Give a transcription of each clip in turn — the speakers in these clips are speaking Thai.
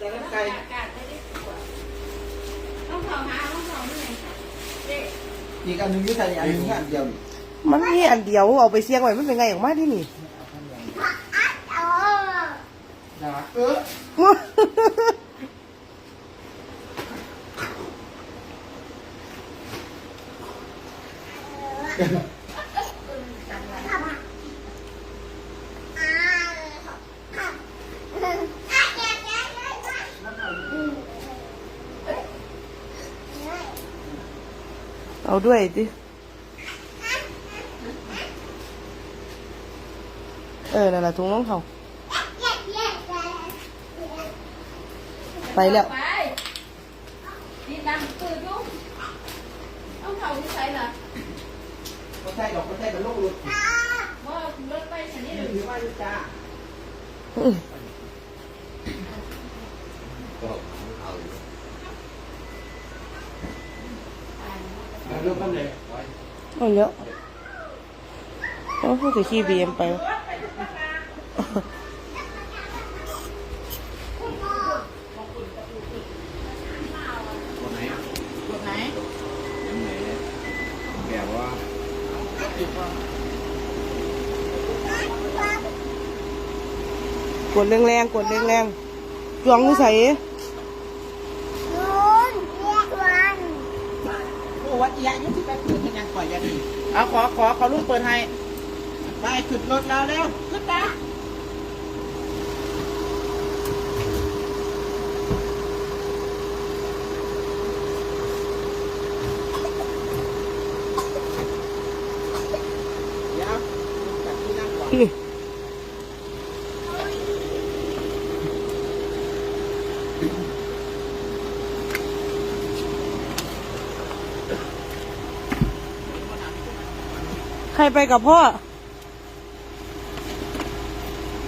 แต่ละไก่อากาศไม่ได้ปวดต้องเขาหาต้องเขาไม่ไหนเด็กอีกอันหนึงอยุ่ใส่อันหนึงแค่อันเดียวนี่มันมีอันเดียวเอาไปเสี่ยงไว้มันเป็นไงออกมาที่นี่ นะ เออ เอาด้วยดิ เออ นั่นแหละถุงรองเท้าไปแล้วไปนี่ดังตื่นยุ่งต้องเขาที่ใช้ล่ะก็ใช่ดอกก็ใช่เป็นลูกหลุดว่ารถไปชนิดนี่ถือว่าลูกจ้า อืมเริ่มต้นเลยเอาเยอะโอ้โหจะขี้บีเอ็มไปวะแบบว่ากดแรงๆกดแรงๆจวงใส่ โอ้วัดอีห ยังยังที่ไปขึ้นยังปล่อยยังดีเอาขอขอขอลูกเปิดให้ไปขึ้นรถแล้วเร็วขึ้นนะเดี๋ยวจัดที่นั่งก่อน นี่ใคร ไปกับพ่อ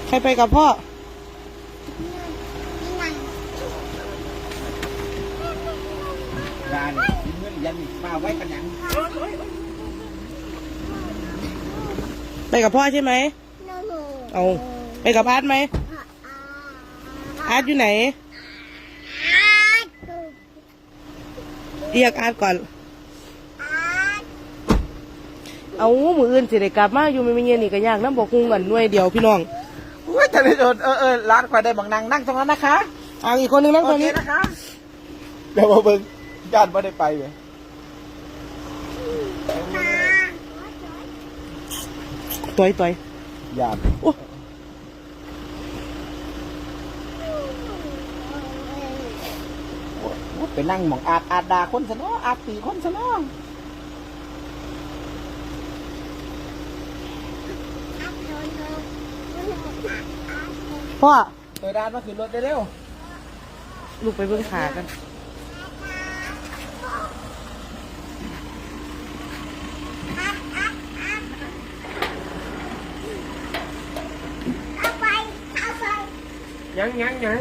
ใครไปกับพ่อร้านเงินยันมาไว้กันยังไปกับพ่อใช่ไหมเอาไปกับอาร์ตไหมอาร์ตอยู่ไหน เรียกอาร์ตก่อน เอามืออื่นสิได้กลับมาอยู่ไม่มีเงี้ยนี่ก็ยากน้ำบอกคุงกันหน่วยเดียวพี่น้องอุ้ยท่านผู้ชมเออเออร้านควายได้บังนังนั่งตรงนั้นนะคะเอาอีกคนนึงนั่งโอตรงเคนี้นะคะเดี๋ยวมาเบิ่งญาติไม่ได้ไปเลยต่อยต่อยญาติโอ้ไปนั่งหมองอาดอาดดาคนซะเนาะอาดตีคนซะเนาะ พ่อเปิดร้านมาขึ้นรถเร็วลูกไปเบิ่งขากันยังยังยัง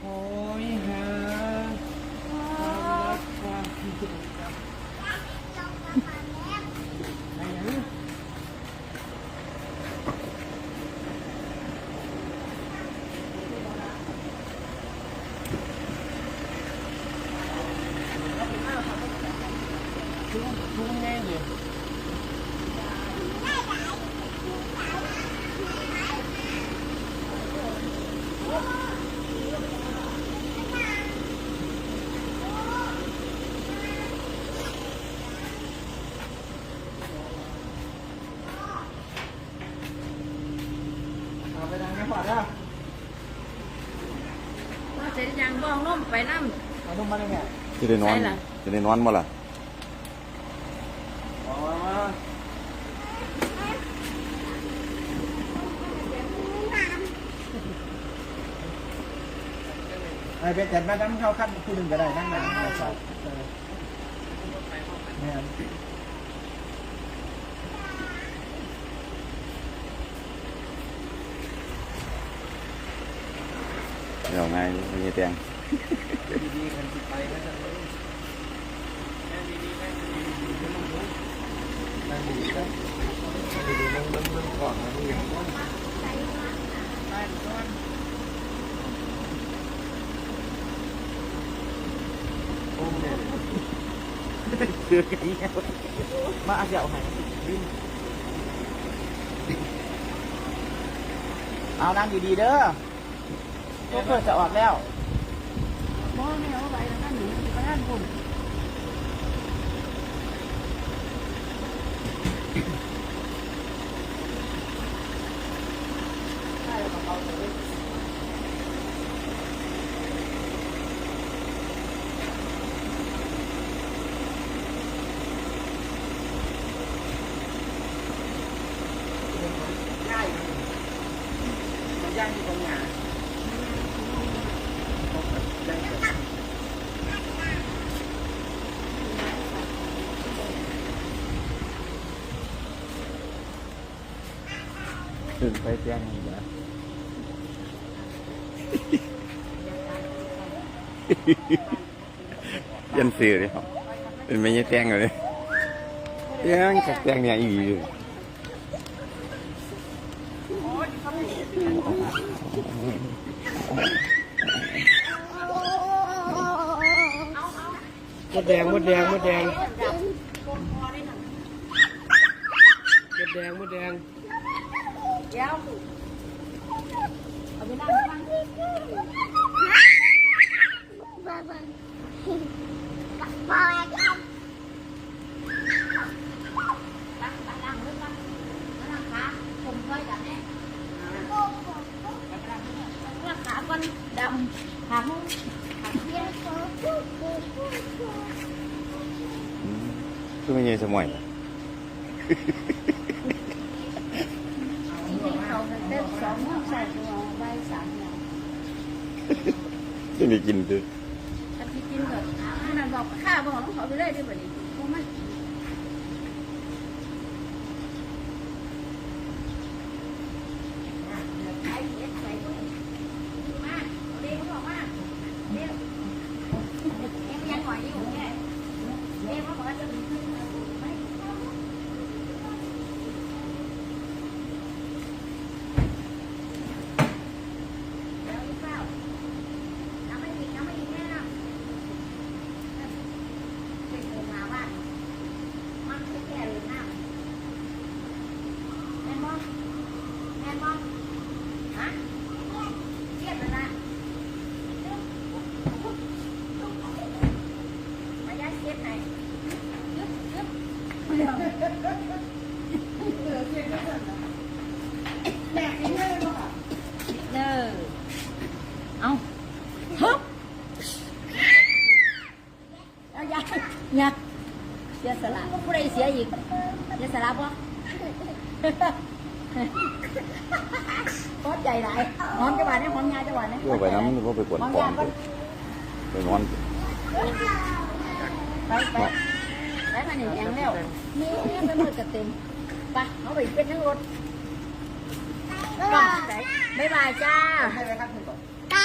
โอ้ยฮะความรักความสุขอะไรอย่างนี้ ทุ่งแง่เลยเอา ไปทางนี้พอแล้วว่าเสร็จยังบ้องล่มไปน้ำเอานุ่มมาเลยเนี่ยจะได้นอนใช่ล่ะจะได้นอนบ่ล่ะอ๋อไอ้เป็นแต่มาดั้มเข้าขั้นคู่หนึ่งก็ได้นั่งหนาครับเนี่ย เดี๋ยวไงมีเตียงคือกันเงี้ยมาเดี๋ยวหายดิ้นเอานั่งดีๆเด้อ ก็เปิดจะออกแล้ว บ่แม่เอาไปแล้วก็หนีไปด้านบน ย่ายมันย่างอยู่ตรงงาน ถึงไปแจ้งอีกแล้วยันเสือเลยครับเป็นไม่ใช่แตงเลยแตงกับแตงเนี่ยอีกอยู่มดแดงมดแดงมดแดงมดแดงมดแดง เดี๋ยวเอาไปนั่งฟังตั้งตั้งนั่งหรือตั้งนั่งขาผมเคยแบบ นี้ว่าขามันดำขาหุ้มขาเพี้ยนคือไม่ใช่สมัยจริงๆเขาเต้นสองโมงใส่ตัวใบสามอย่างจะได้กินด้วยอาทิตย์กินแบบนั่นบอกข้าบอกต้องเขาไปเลยได้บ่ดีเพราะมันใส่เย็ดใส่กุ้งมาเรียกบอกมาเรียกยังยังหน่อยอยู่เนี่ยเรียกว่าบอกว่าจะมีขึ้นไหม เดี๋ยวอีกเปล่าน้ำไม่อีกน้ำไม่อีกแน่นะเป็นเดินมาบ้านมันคือแค่เรือน้ำแม่นบ่แม่นบ่ฮะเทียบเลยนะมาย้ายเทียบไหนยึบยึบเด้อ เอาฮึบเอาอยากอ ยากเสียสละผู้ใดเสียอีกเสียสละปะพอใจหลายหอมจังหวะนี้หอมยาจังหวะนี้เพื่อไปน้ำก็ไปปวดปอมไปนอนไปไปไปมาหนึ่งแองแล้วนี่ไปมือกระเต็มไปเอาไปเป็นทั้งรถบ๊ายบายจ้า